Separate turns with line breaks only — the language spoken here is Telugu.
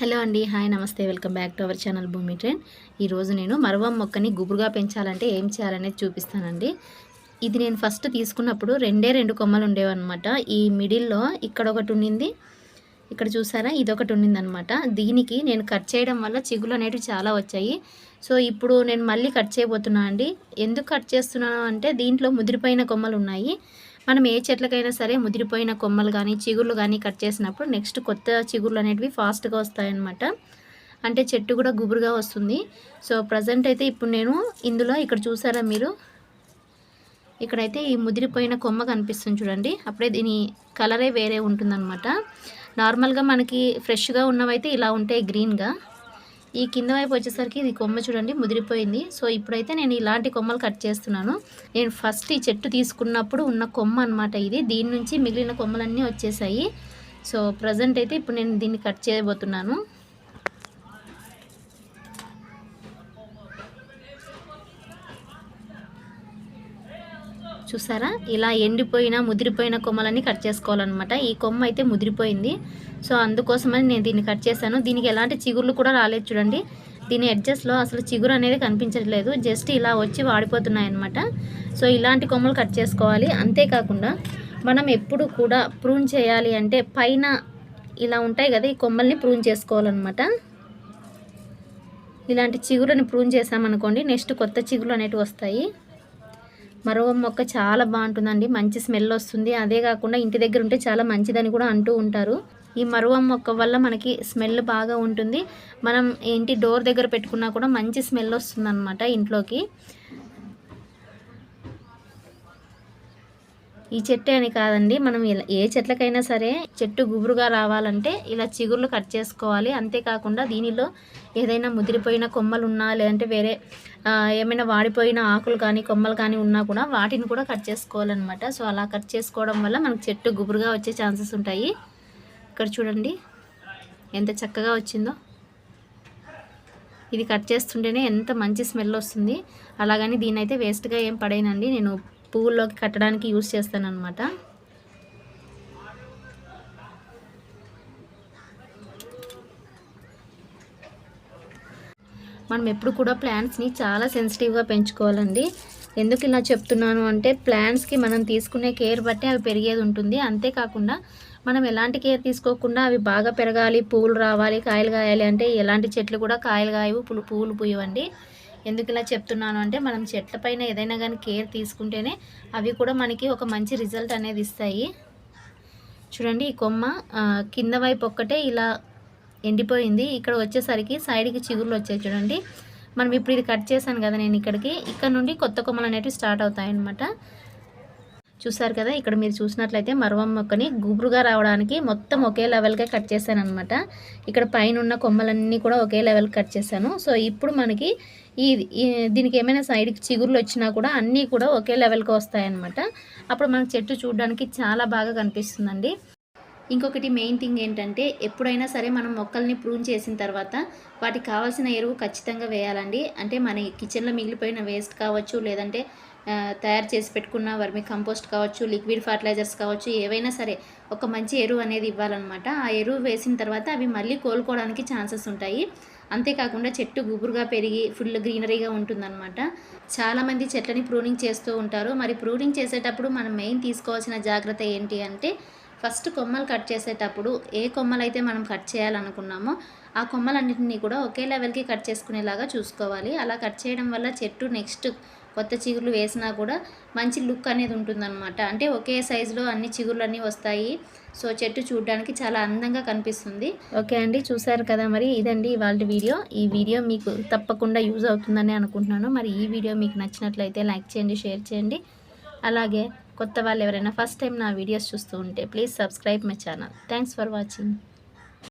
హలో అండి హాయ్ నమస్తే welcome back to our channel Bhoomi trend. ఈరోజు నేను మరవం మొక్కని గుబురుగా పెంచాలంటే ఏం చేయాలనేది చూపిస్తానండి. ఇది నేను ఫస్ట్ తీసుకున్నప్పుడు రెండే రెండు కొమ్మలు ఉండేవన్నమాట. ఈ మిడిల్లో ఇక్కడ ఒకటి ఉండింది ఇక్కడ చూసారా? ఇది ఒకటి ఉండిందనమాట దీనికి నేను కట్ చేయడం వల్ల చిగులు అనేవి చాలా వచ్చాయి. సో ఇప్పుడు నేను మళ్ళీ కట్ చేయబోతున్నా అండి. ఎందుకు కట్ చేస్తున్నాను అంటే దీంట్లో ముదిరిపోయిన కొమ్మలు ఉన్నాయి. మనం ఏ చెట్లకైనా సరే ముదిరిపోయిన కొమ్మలు కానీ చిగుర్లు కానీ కట్ చేసినప్పుడు నెక్స్ట్ కొత్త చిగుర్లు అనేటివి ఫాస్ట్గా వస్తాయన్నమాట. అంటే చెట్టు కూడా గుబురుగా వస్తుంది. సో ప్రజెంట్ అయితే ఇప్పుడు నేను ఇందులో ఇక్కడ చూసారా మీరు? ఇక్కడైతే ఈ ముదిరిపోయిన కొమ్మ కనిపిస్తుంది చూడండి. అప్పుడే దీని కలరే వేరే ఉంటుందన్నమాట. నార్మల్గా మనకి ఫ్రెష్గా ఉన్నవైతే ఇలా ఉంటాయి గ్రీన్గా. ఈ కింద వైపు వచ్చేసరికి ఇది కొమ్మ చూడండి ముదిరిపోయింది. సో ఇప్పుడైతే నేను ఇలాంటి కొమ్మలు కట్ చేస్తున్నాను. నేను ఫస్ట్ ఈ చెట్టు తీసుకున్నప్పుడు ఉన్న కొమ్మ అనమాట ఇది. దీని నుంచి మిగిలిన కొమ్మలన్నీ వచ్చేసాయి. సో ప్రజెంట్ అయితే ఇప్పుడు నేను దీన్ని కట్ చేయబోతున్నాను. చూసారా? ఇలా ఎండిపోయిన ముదిరిపోయిన కొమ్మలన్నీ కట్ చేసుకోవాలన్నమాట. ఈ కొమ్మ అయితే ముదిరిపోయింది. సో అందుకోసమని నేను దీన్ని కట్ చేశాను. దీనికి ఎలాంటి చిగుర్లు కూడా రాలేదు చూడండి. దీని ఎడ్జస్ట్లో అసలు చిగురు అనేది కనిపించట్లేదు. జస్ట్ ఇలా వచ్చి వాడిపోతున్నాయి అనమాట సో ఇలాంటి కొమ్మలు కట్ చేసుకోవాలి. అంతేకాకుండా మనం ఎప్పుడు కూడా ప్రూన్ చేయాలి అంటే పైన ఇలా ఉంటాయి కదా ఈ కొమ్మల్ని ప్రూన్ చేసుకోవాలన్నమాట. ఇలాంటి చిగురుని ప్రూన్ చేసామనుకోండి నెక్స్ట్ కొత్త చిగురు అనేటివి వస్తాయి. మరో మొక్క చాలా బాగుంటుందండి. మంచి స్మెల్ వస్తుంది. అదే కాకుండా ఇంటి దగ్గర ఉంటే చాలా మంచిదని కూడా అంటూ ఉంటారు. ఈ మరువం మొక్క వల్ల మనకి స్మెల్ బాగా ఉంటుంది. మనం ఇంటి డోర్ దగ్గర పెట్టుకున్నా కూడా మంచి స్మెల్ వస్తుంది ఇంట్లోకి. ఈ చెట్టు అని కాదండి. మనం ఏ చెట్లకైనా సరే చెట్టు గుబురుగా రావాలంటే ఇలా చిగుర్లు కట్ చేసుకోవాలి. అంతేకాకుండా దీనిలో ఏదైనా ముదిరిపోయిన కొమ్మలు ఉన్నా లేదంటే వేరే ఏమైనా వాడిపోయిన ఆకులు కానీ కొమ్మలు కానీ ఉన్నా కూడా వాటిని కూడా కట్ చేసుకోవాలన్నమాట. సో అలా కట్ చేసుకోవడం వల్ల మనకు చెట్టు గుబురుగా వచ్చే ఛాన్సెస్ ఉంటాయి. ఇక్కడ చూడండి. ఎంత చక్కగా వచ్చిందో. ఇది కట్ చేస్తుంటేనే ఎంత మంచి స్మెల్ వస్తుంది. అలాగని దీని అయితే వేస్ట్గా ఏం పడేనండి. నేను పువ్వుల్లోకి కట్టడానికి యూస్ చేస్తాననమాట మనం ఎప్పుడు కూడా ప్లాంట్స్ని చాలా సెన్సిటివ్గా పెంచుకోవాలండి. ఎందుకు ఇలా చెప్తున్నాను అంటే ప్లాంట్స్కి మనం తీసుకునే కేర్ బట్టి అవి పెరిగేది ఉంటుంది. అంతేకాకుండా మనం ఎలాంటి కేర్ తీసుకోకుండా అవి బాగా పెరగాలి పువ్వులు రావాలి కాయలు కాయాలి అంటే ఎలాంటి చెట్లు కూడా కాయలు కాయవు పులు పువ్వులు పూయవండి. ఎందుకు ఇలా చెప్తున్నాను అంటే మనం చెట్ల పైన ఏదైనా కానీ కేర్ తీసుకుంటేనే అవి కూడా మనకి ఒక మంచి రిజల్ట్ అనేది ఇస్తాయి. చూడండి ఈ కొమ్మ కింద వైపు ఒక్కటే ఇలా ఎండిపోయింది. ఇక్కడ వచ్చేసరికి సైడ్కి చిగురులు వచ్చాయి చూడండి. మనం ఇప్పుడు ఇది కట్ చేశాను కదా నేను ఇక్కడికి. ఇక్కడ నుండి కొత్త కొమ్మలు అనేవి స్టార్ట్ అవుతాయి అనమాట చూసారు కదా ఇక్కడ మీరు చూసినట్లయితే మరవం మొక్కని గుబురుగా రావడానికి మొత్తం ఒకే లెవెల్గా కట్ చేశాను అనమాట ఇక్కడ పైన ఉన్న కొమ్మలన్నీ కూడా ఒకే లెవెల్కి కట్ చేశాను. సో ఇప్పుడు మనకి ఈ దీనికి ఏమైనా సైడ్కి చిగురులు వచ్చినా కూడా అన్నీ కూడా ఒకే లెవెల్కి వస్తాయన్నమాట. అప్పుడు మనకు చెట్టు చూడడానికి చాలా బాగా కనిపిస్తుందండి. ఇంకొకటి మెయిన్ థింగ్ ఏంటంటే ఎప్పుడైనా సరే మనం మొక్కల్ని ప్రూన్ చేసిన తర్వాత వాటికి కావాల్సిన ఎరువు ఖచ్చితంగా వేయాలండి. అంటే మన కిచెన్లో మిగిలిపోయిన వేస్ట్ కావచ్చు లేదంటే తయారు చేసి పెట్టుకున్న వర్మి కంపోస్ట్ కావచ్చు లిక్విడ్ ఫర్టిలైజర్స్ కావచ్చు ఏవైనా సరే ఒక మంచి ఎరువు అనేది ఇవ్వాలన్నమాట. ఆ ఎరువు వేసిన తర్వాత అవి మళ్ళీ కోలుకోవడానికి ఛాన్సెస్ ఉంటాయి. అంతేకాకుండా చెట్టు గుబురుగా పెరిగి ఫుల్ గ్రీనరీగా ఉంటుందన్నమాట. చాలామంది చెట్లని ప్రూనింగ్ చేస్తూ ఉంటారు. మరి ప్రూనింగ్ చేసేటప్పుడు మనం మెయిన్ తీసుకోవాల్సిన జాగ్రత్త ఏంటి అంటే ఫస్ట్ కొమ్మలు కట్ చేసేటప్పుడు ఏ కొమ్మలు అయితే మనం కట్ చేయాలనుకున్నామో ఆ కొమ్మలన్నింటినీ కూడా ఒకే లెవెల్కి కట్ చేసుకునేలాగా చూసుకోవాలి. అలా కట్ చేయడం వల్ల చెట్టు నెక్స్ట్ కొత్త చిగుర్లు వేసినా కూడా మంచి లుక్ అనేది ఉంటుందన్నమాట. అంటే ఒకే సైజులో అన్ని చిగుర్లు అన్నీ వస్తాయి. సో చెట్టు చూడడానికి చాలా అందంగా కనిపిస్తుంది. ఓకే అండి చూసారు కదా మరి. ఇదండి ఇవాళ వీడియో. ఈ వీడియో మీకు తప్పకుండా యూజ్ అవుతుందని అనుకుంటున్నాను. మరి ఈ వీడియో మీకు నచ్చినట్లయితే లైక్ చేయండి షేర్ చేయండి. అలాగే కొత్త వాళ్ళు ఎవరైనా ఫస్ట్ టైం నా వీడియోస్ చూస్తూ ఉంటే please subscribe my channel thanks for watching